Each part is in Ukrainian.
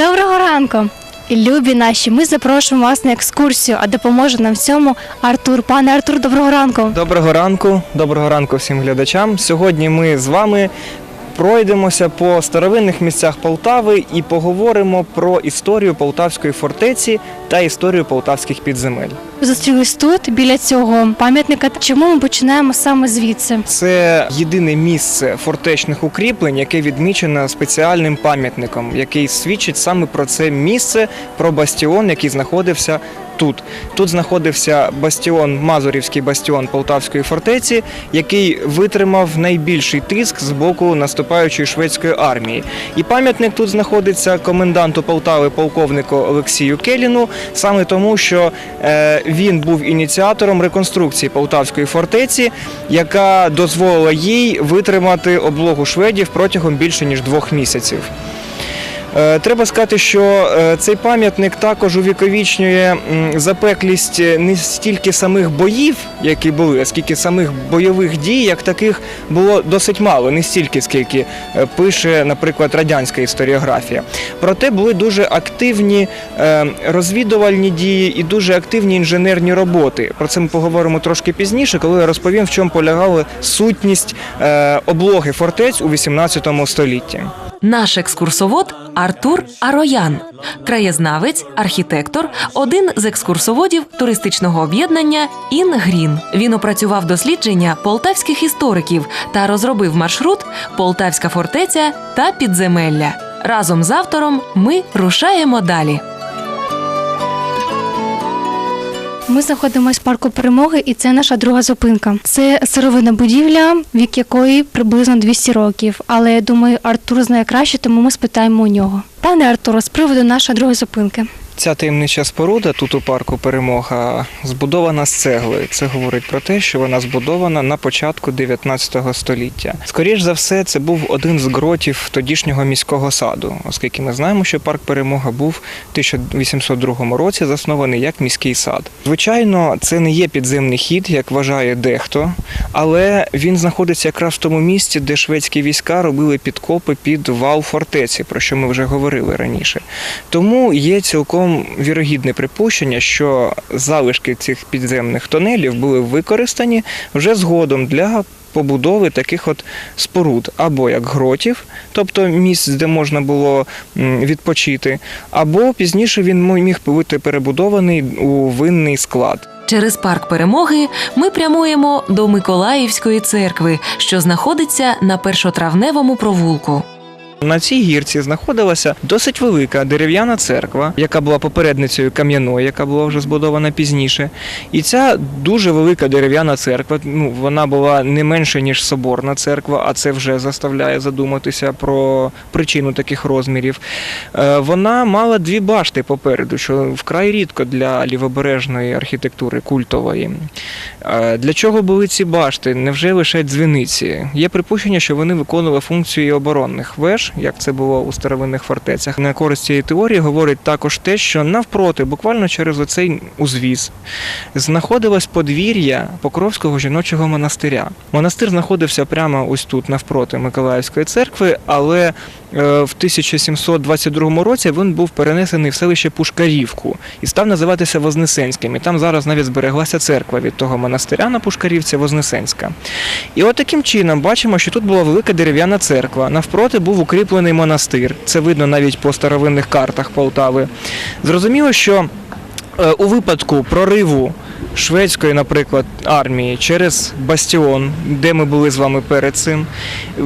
Доброго ранку! Любі наші, ми запрошуємо вас на екскурсію, а допоможе нам в цьому Артур. Пане Артур, доброго ранку. Доброго ранку, доброго ранку всім глядачам. Сьогодні ми з вами пройдемося по старовинних місцях Полтави і поговоримо про історію Полтавської фортеці та історію полтавських підземель. Зустрілись тут біля цього пам'ятника. Чому ми починаємо саме звідси? Це єдине місце фортечних укріплень, яке відмічено спеціальним пам'ятником, який свідчить саме про це місце, про бастіон, який знаходився тут. Тут знаходився бастіон, Мазурівський бастіон Полтавської фортеці, який витримав найбільший тиск з боку наступаючої шведської армії. І пам'ятник тут знаходиться коменданту Полтави полковнику Олексію Келіну, саме тому, що е, він був ініціатором реконструкції Полтавської фортеці, яка дозволила їй витримати облогу шведів протягом більше ніж двох місяців. Е, Треба сказати, що е, цей пам'ятник також увіковічнює запеклість не стільки самих боїв, які були, а скільки самих бойових дій, як таких було досить мало, не стільки, скільки е, пише, наприклад, радянська історіографія. Проте були дуже активні е, розвідувальні дії і дуже активні інженерні роботи. Про це ми поговоримо трошки пізніше, коли я розповім, в чому полягала сутність е, облоги фортець у 18 столітті. Наш екскурсовод Артур Ароян, краєзнавець, архітектор, один з екскурсоводів туристичного об'єднання Інгрін. Він опрацював дослідження полтавських істориків та розробив маршрут Полтавська фортеця та підземелля. Разом з автором ми рушаємо далі. Ми знаходимося в парку перемоги, і це наша друга зупинка. Це сировина будівля, вік якої приблизно 200 років. Але я думаю, Артур знає краще, тому ми спитаємо у нього. Пане Артуро, з приводу нашої другої зупинки. Ця таємнича споруда тут у парку Перемога збудована з цегли. Це говорить про те, що вона збудована на початку 19 століття. Скоріш за все, це був один з гротів тодішнього міського саду, оскільки ми знаємо, що парк Перемога був в 1802 році заснований як міський сад. Звичайно, це не є підземний хід, як вважає дехто, але він знаходиться якраз в тому місці, де шведські війська робили підкопи під вал фортеці, про що ми вже говорили раніше. Тому є цілком вірогідне припущення, що залишки цих підземних тунелів були використані вже згодом для побудови таких от споруд, або як гротів, тобто місць, де можна було відпочити, або пізніше він міг бути перебудований у винний склад. Через парк перемоги ми прямуємо до Миколаївської церкви, що знаходиться на першотравневому провулку. На цій гірці знаходилася досить велика дерев'яна церква, яка була попередницею кам'яної, яка була вже збудована пізніше. І ця дуже велика дерев'яна церква, ну вона була не менше ніж соборна церква, а це вже заставляє задуматися про причину таких розмірів. Е, Вона мала дві башти попереду, що вкрай рідко для лівобережної архітектури культової. Е, Для чого були ці башти? Невже лише дзвіниці? Є припущення, що вони виконували функцію оборонних веж, як це було у старовинних фортецях. На користь цієї теорії говорить також те, що навпроти, буквально через оцей узвіз, знаходилось подвір'я Покровського жіночого монастиря. Монастир знаходився прямо ось тут, навпроти Миколаївської церкви, але в 1722 році він був перенесений в селище Пушкарівку і став називатися Вознесенським. І там зараз навіть збереглася церква від того монастиря на Пушкарівці Вознесенська. І от таким чином бачимо, що тут була велика дерев'яна церква. Навпроти був укріплений монастир. Це видно навіть по старовинних картах Полтави. Зрозуміло, що е, у випадку прориву шведської, наприклад, армії через бастіон, де ми були з вами перед цим,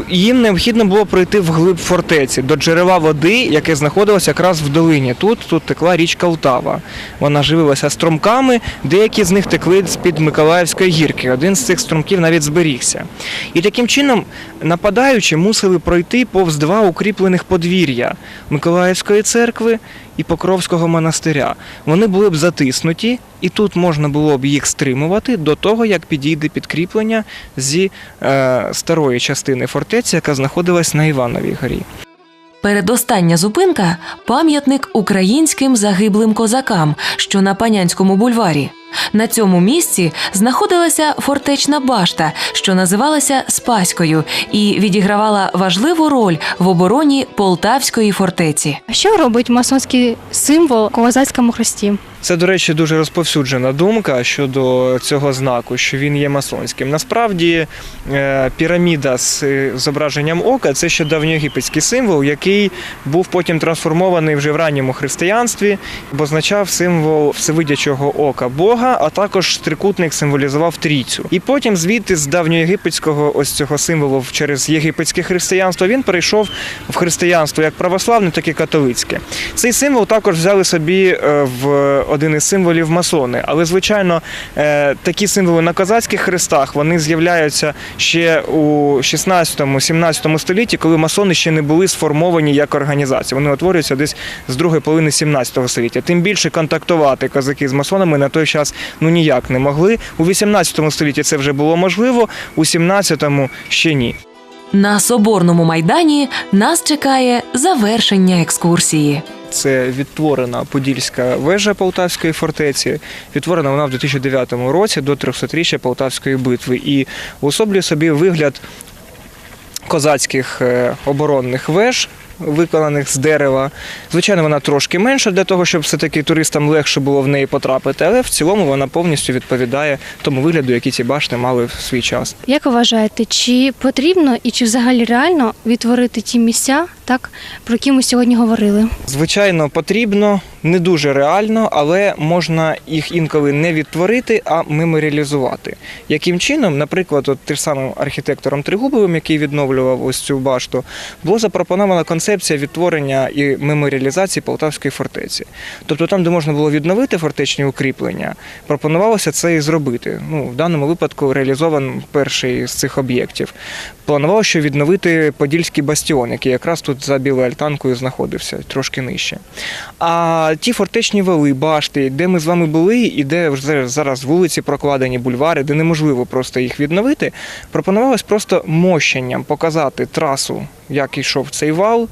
їм необхідно було пройти вглиб фортеці до джерела води, яке знаходилося якраз в долині. Тут тут текла річка Лтава. Вона живилася струмками, деякі з них текли з-під Миколаївської гірки. Один з цих струмків навіть зберігся. І таким чином нападаючі мусили пройти повз два укріплених подвір'я Миколаївської церкви і Покровського монастиря. Вони були б затиснуті, і тут можна було б їх стримувати до того, як підійде підкріплення зі е, старої частини фортеці, яка знаходилась на Івановій горі. Передостання зупинка пам'ятник українським загиблим козакам, що на Панянському бульварі. На цьому місці знаходилася фортечна башта, що називалася Спаською, і відігравала важливу роль в обороні Полтавської фортеці. Що робить масонський символ у козацькому хресті? Це, до речі, дуже розповсюджена думка щодо цього знаку, що він є масонським. Насправді, е, піраміда з е, зображенням ока це ще давньоєгипетський символ, який був потім трансформований вже в ранньому християнстві, бо означав символ всевидячого ока Бога, а також трикутник символізував трійцю. І потім звідти з давньоєгипетського ось цього символу через єгипетське християнство він перейшов в християнство як православне, так і католицьке. Цей символ також взяли собі е, в один із символів масони. Але, звичайно, е, такі символи на козацьких хрестах вони з'являються ще у 16-17 столітті, коли масони ще не були сформовані як організація. Вони утворюються десь з другої половини 17 століття. Тим більше контактувати козаки з масонами на той час ну ніяк не могли. У 18 столітті це вже було можливо, у 17-му ще ні. На соборному майдані нас чекає завершення екскурсії. Це відтворена подільська вежа Полтавської фортеці. Відтворена вона в 2009 році до 300-річчя Полтавської битви і уособлює собі вигляд козацьких е, оборонних веж. Виконаних з дерева. Звичайно, вона трошки менша для того, щоб все-таки туристам легше було в неї потрапити, але в цілому вона повністю відповідає тому вигляду, який ці башти мали в свій час. Як ви вважаєте, чи потрібно і чи взагалі реально відтворити ті місця, так про які ми сьогодні говорили? Звичайно, потрібно, не дуже реально, але можна їх інколи не відтворити, а меморіалізувати. Яким чином, наприклад, от тим самим архітектором Тригубовим, який відновлював ось цю башту, було запропонована концепція відтворення і меморіалізації Полтавської фортеці. Тобто там, де можна було відновити фортечні укріплення, пропонувалося це і зробити. Ну, в даному випадку реалізований перший з цих об'єктів. Планувалося що відновити Подільський бастіон, який якраз тут за білою альтанкою знаходився, трошки нижче. А ті фортечні вали, башти, де ми з вами були, і де вже зараз вулиці прокладені, бульвари, де неможливо просто їх відновити, пропонувалось просто мощенням показати трасу, як йшов цей вал,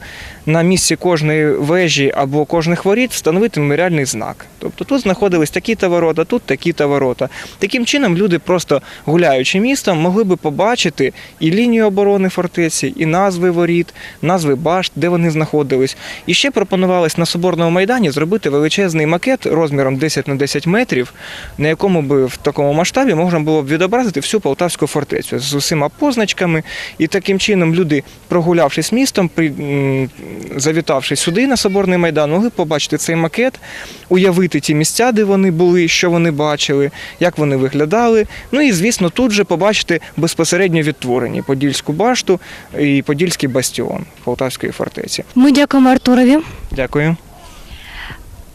на місці кожної вежі або кожних воріт встановити меморіальний знак. Тобто тут знаходились такі-то ворота, тут такі-то ворота. Таким чином люди, просто гуляючи містом, могли би побачити і лінію оборони фортеці, і назви воріт, назви башт, де вони знаходились. І ще пропонувалось на Соборному майдані зробити величезний макет розміром 10 на 10 метрів, на якому би в такому масштабі можна було б відобразити всю Полтавську фортецю з усіма позначками. І таким чином люди, прогулявшись містом, при, м, завітавши сюди на Соборний майдан, могли побачити цей макет, уявити ті місця, де вони були, що вони бачили, як вони виглядали. Ну і звісно, тут же побачити безпосередньо відтворені Подільську башту і Подільський бастіон Полтавської фортеці. Ми дякуємо Артурові. Дякую.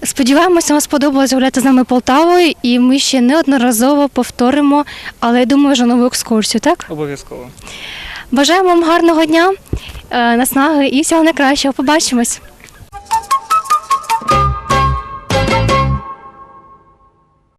Сподіваємося, вам сподобалось гуляти з нами Полтавою, і ми ще неодноразово повторимо, але я думаю, вже нову екскурсію, так? Обов'язково. Бажаємо вам гарного дня, наснаги і всього найкращого. Побачимось.